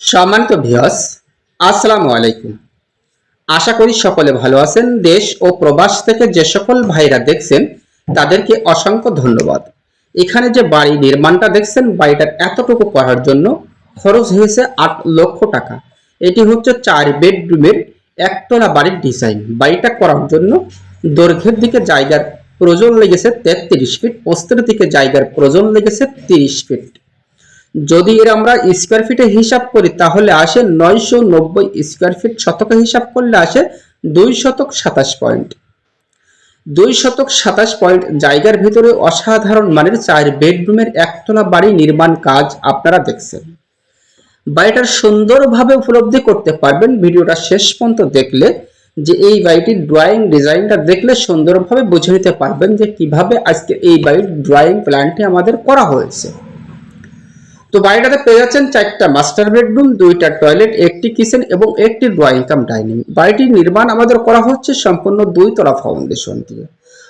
সম্মানিত ভিয়াস আসসালামু আলাইকুম। আশা করি সকলে ভালো আছেন। দেশ ও প্রবাস থেকে যে সকল ভাইরা দেখছেন, তাদেরকে অসংখ্য ধন্যবাদ। এখানে যে বাড়ি নির্মাণটা দেখছেন, বাড়িটার এতটুকু করার জন্য খরচ হয়েছে আট লক্ষ টাকা। এটি হচ্ছে চার বেডরুমের একতলা বাড়ির ডিজাইন। বাড়িটা করার জন্য দৈর্ঘ্যের দিকে জায়গার প্রয়োজন লেগেছে তেত্রিশ ফিট প্রস্তের দিকে জায়গার প্রয়োজন লেগেছে তিরিশ ফিট। যদি এর আমরা স্কোয়ার ফিটে হিসাব করি, তাহলে আসে নয়শো নব্বই স্কোয়ার ফিট শতকে হিসাব করলে আসে দুই শতক সাতাশ পয়েন্ট। দুই শতক সাতাশ পয়েন্ট জায়গার ভিতরে অসাধারণ মানের চার বেডরুমের একতলা বাড়ি নির্মাণ কাজ আপনারা দেখছেন। বাড়িটার সুন্দরভাবে উপলব্ধি করতে পারবেন। ভিডিওটা শেষ পর্যন্ত দেখলে যে এই বাড়িটির ড্রয়িং ডিজাইনটা দেখলে সুন্দরভাবে বুঝে নিতে পারবেন যে কীভাবে আজকে এই বাড়ির ড্রয়িং প্ল্যানটি আমাদের করা হয়েছে। তো বাড়িটাতে পেয়ে যাচ্ছেন চারটা মাস্টার বেডরুম দুইটা টয়লেট একটি কিচেন এবং একটি ড্রয়িং কাম ডাইনিং বাড়িটির নির্মাণ আমাদের করা হচ্ছে সম্পূর্ণ দুইতলা ফাউন্ডেশন দিয়ে।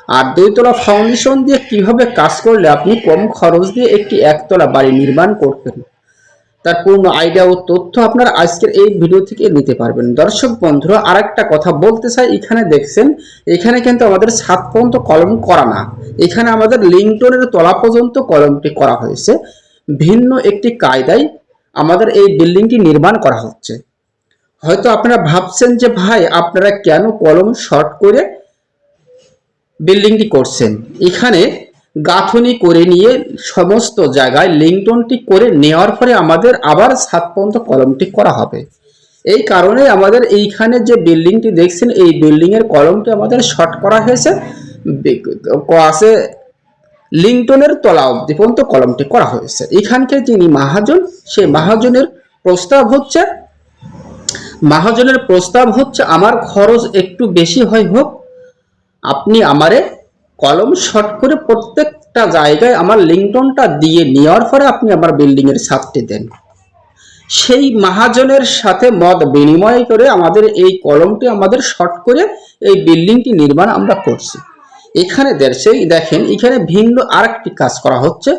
আর দুইতলা ফাউন্ডেশন দিয়ে কীভাবে কাজ করলে আপনি কম খরচ দিয়ে একটি একতলা বাড়ি নির্মাণ করবেন? তার পূর্ণ আইডিয়া ও তথ্য আপনারা আজকের এই ভিডিও থেকে নিতে পারবেন। দর্শক বন্ধুরা, আরেকটা কথা বলতে চাই, এখানে দেখছেন, এখানে কিন্তু আমাদের সাত পর্যন্ত কলম করা না। এখানে আমাদের লিঙ্কটনের তলা পর্যন্ত কলমটি করা হয়েছে। ভিন্ন একটি কায়দায় আমাদের এই বিল্ডিংটি নির্মাণ করা হচ্ছে। হয়তো আপনারা ভাবছেন যে, ভাই, আপনারা কেন কলম শর্ট করে বিল্ডিংটি করছেন? এখানে গাঁথনি করে নিয়ে সমস্ত জায়গায় লিংটনটি করে নেওয়ার পরে আমাদের আবার সাত পর্যন্ত কলমটি করা হবে। এই কারণে আমাদের এইখানে যে বিল্ডিংটি দেখছেন, এই বিল্ডিংয়ের কলমটি আমাদের শর্ট করা হয়েছে। আছে লিংটনের তলা অব্দি পর্যন্ত কলমটি করা হয়েছে। এখানকার যিনি মহাজন, সেই মহাজনের প্রস্তাব হচ্ছে, মহাজনের প্রস্তাব হচ্ছে, আমার খরচ একটু বেশি হয় হোক, আপনি আমারে কলম শর্ট করে প্রত্যেকটা জায়গায় আমার লিংটনটা দিয়ে নেওয়ার পরে আপনি আমার বিল্ডিং এর ছাদটি দেন। সেই মহাজনের সাথে মত বিনিময় করে আমাদের এই কলমটি আমাদের শর্ট করে এই বিল্ডিংটি নির্মাণ আমরা করছি। এখানে দেখেন, এখানে ভিন্ন আরেকটি কাজ করা হচ্ছে।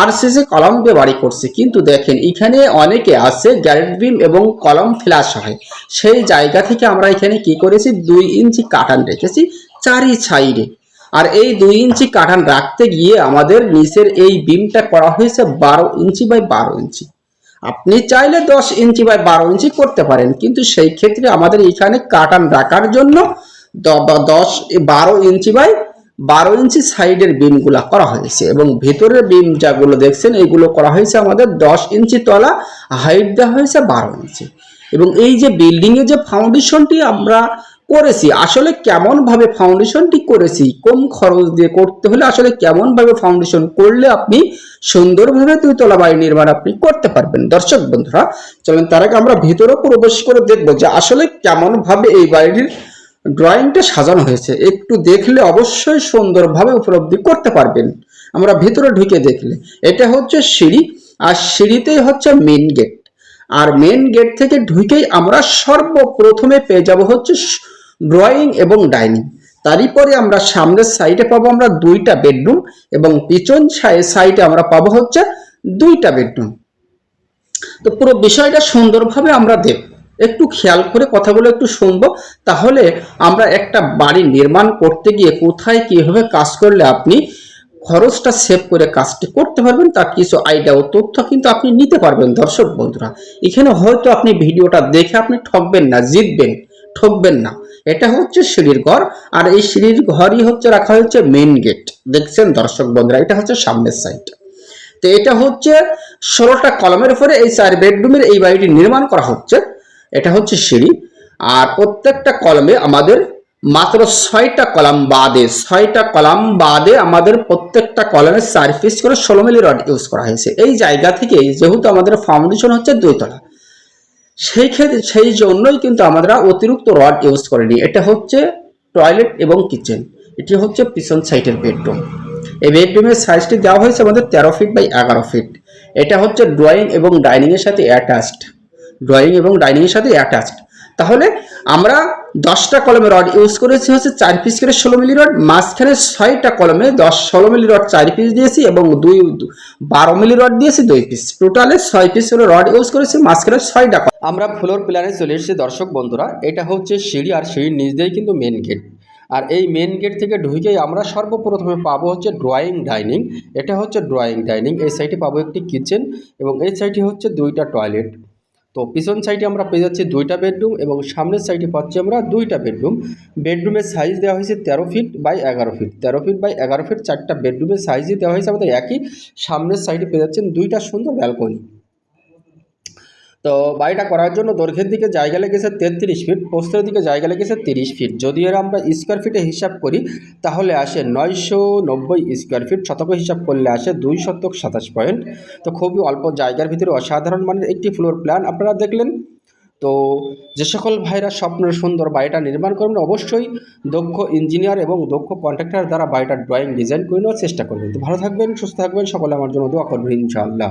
আর শেষে কলম দিয়ে বাড়ি করছে, কিন্তু দেখেন, এখানে অনেকে আছে, গ্যারেট বিম এবং কলম ফ্ল্যাশ হয়। সেই জায়গা থেকে আমরা এখানে কি করেছি? দুই ইঞ্চি কাটান রেখেছি চারি সাইডে। আর এই দুই ইঞ্চি কাটান রাখতে গিয়ে আমাদের নিচের এই বিমটা করা হয়েছে বারো ইঞ্চি বাই বারো ইঞ্চি। আপনি চাইলে দশ ইঞ্চি বাই বারো ইঞ্চি করতে পারেন, কিন্তু সেই ক্ষেত্রে আমাদের এখানে কাটান রাখার জন্য দশ, বারো ইঞ্চি বাই বারো ইঞ্চি সাইডের বিমগুলা করা হয়েছে এবং ভেতরের বিম যাগুলো দেখছেন এইগুলো করা হয়েছে আমাদের দশ ইঞ্চি তলা হাইট দেওয়া হয়েছে বারো ইঞ্চি। এবং এই যে বিল্ডিং এর যে ফাউন্ডেশনটি আমরা করেছি, আসলে কেমন ভাবে ফাউন্ডেশনটি করেছি, কম খরচ দিয়ে করতে হলে আসলে কেমন ভাবে ফাউন্ডেশন করলে আপনি সুন্দরভাবে দুইতলা বাড়ি নির্মাণ আপনি করতে পারবেন। দর্শক বন্ধুরা, চলেন তার আগে আমরা ভিতরে প্রবেশ করে দেখব যে আসলে কেমন ভাবে এই বাড়িটির ড্রয়িংটা সাজানো হয়েছে। একটু দেখলে অবশ্যই সুন্দরভাবে উপলব্ধি করতে পারবেন। আমরা ভিতরে ঢুকে দেখলে। এটা হচ্ছে সিঁড়ি, আর সিঁড়িতেই হচ্ছে মেন গেট আর মেন গেট থেকে ঢুকেই আমরা সর্বপ্রথমে পেয়ে যাব হচ্ছে ড্রয়িং এবং ডাইনিং তারই পরে আমরা সামনের সাইডে পাবো আমরা দুইটা বেডরুম এবং পিছন সাইডে আমরা পাবো হচ্ছে দুইটা বেডরুম তো পুরো বিষয়টা সুন্দরভাবে আমরা দেখব। একটু খেয়াল করে কথাগুলো একটু শুনব। তাহলে আমরা একটা বাড়ি নির্মাণ করতে গিয়ে কোথায় কীভাবে কাজ করলে আপনি খরচটা সেভ করে কাজটি করতে পারবেন, তার কিছু আইডিয়া ও তথ্য কিন্তু আপনি নিতে পারবেন দর্শক বন্ধুরা। এখানে হয়তো আপনি ভিডিওটা দেখে আপনি ঠকবেন না, জিতবেন, ঠকবেন না। এটা হচ্ছে সিঁড়ির ঘর, আর এই সিঁড়ির ঘরই হচ্ছে, রাখা হয়েছে মেন গেট দেখছেন দর্শক বন্ধুরা, এটা হচ্ছে সামনের সাইড তো এটা হচ্ছে ষোলোটা কলমের উপরে এই চার বেডরুমের এই বাড়িটি নির্মাণ করা হচ্ছে। এটা হচ্ছে সিঁড়ি। আর প্রত্যেকটা কলমে আমাদের মাত্র ছয়টা কলাম বাদে, ছয়টা কলাম বাদে আমাদের প্রত্যেকটা কলমে চার পিস করে ষোলো মিলি রড ইউজ করা হয়েছে। এই জায়গা থেকে যেহেতু আমাদের ফাউন্ডেশন হচ্ছে দুইতলা, সেই ক্ষেত্রে, সেই জন্যই কিন্তু আমরা অতিরিক্ত রড ইউজ করিনি। এটা হচ্ছে টয়লেট এবং কিচেন এটি হচ্ছে পিছন সাইডের বেডরুম এই বেডরুমের সাইজটি দেওয়া হয়েছে আমাদের তেরো ফিট বাই এগারো ফিট এটা হচ্ছে ড্রয়িং এবং ডাইনিংয়ের সাথে অ্যাটাচড ড্রয়িং এবং ডাইনিং এর সাথে অ্যাটাচড তাহলে আমরা দশটা কলমে রড ইউজ করেছি হচ্ছে চার পিস করে ষোলো মিলি রড মাঝখানে ছয়টা কলমে দশ, ষোলো মিলি রড চার পিস দিয়েছি এবং দুই, বারো মিলি রড দিয়েছি দুই পিস টোটালে ছয় পিস করে রড ইউজ করেছি, মাঝখানে ছয়টা কলম। আমরা ফ্লোর প্ল্যানে চলে এসেছি দর্শক বন্ধুরা, এটা হচ্ছে সিঁড়ি আর সিঁড়ির নিচ দিয়েই কিন্তু মেন গেট আর এই মেন গেট থেকে ঢুকেই আমরা সর্বপ্রথমে পাবো হচ্ছে ড্রয়িং ডাইনিং এটা হচ্ছে ড্রয়িং ডাইনিং এই সাইডে পাবো একটি কিচেন এবং এই সাইডে হচ্ছে দুইটা টয়লেট তো পিছন সাইডে আমরা পেয়ে যাচ্ছি দুইটা বেডরুম এবং সামনের সাইডে পাচ্ছি আমরা দুইটা বেডরুম বেডরুমের সাইজ দেওয়া হয়েছে তেরো ফিট বাই এগারো ফিট তেরো ফিট বাই এগারো ফিট চারটা বেডরুমের সাইজই দেওয়া হয়েছে আমাদের একই। সামনের সাইডে পেয়ে যাচ্ছেন দুইটা সুন্দর ব্যালকনি তো বাড়িটা করার জন্য দৈর্ঘ্যের দিকে জায়গা লেগেছে তেত্রিশ ফিট প্রস্থের দিকে জায়গা লেগেছে তিরিশ ফিট যদি এর আমরা স্কোয়ার ফিটে হিসাব করি, তাহলে আসে নয়শো নব্বই স্কোয়ার ফিট শতক হিসাব করলে আসে দুই শতক সাতাশ পয়েন্ট তো খুবই অল্প জায়গার ভিতরে অসাধারণ মানের একটি ফ্লোর প্ল্যান আপনারা দেখলেন। তো যে সকল ভাইরা স্বপ্নের সুন্দর বাড়িটা নির্মাণ করবেন, অবশ্যই দক্ষ ইঞ্জিনিয়ার এবং দক্ষ কন্ট্রাক্টর দ্বারা বাড়িটার ড্রয়িং ডিজাইন করে নেওয়ার চেষ্টা করবেন। তো ভালো থাকবেন, সুস্থ থাকবেন, সকলে আমার জন্য দোয়া করবেন ইনশাআল্লাহ।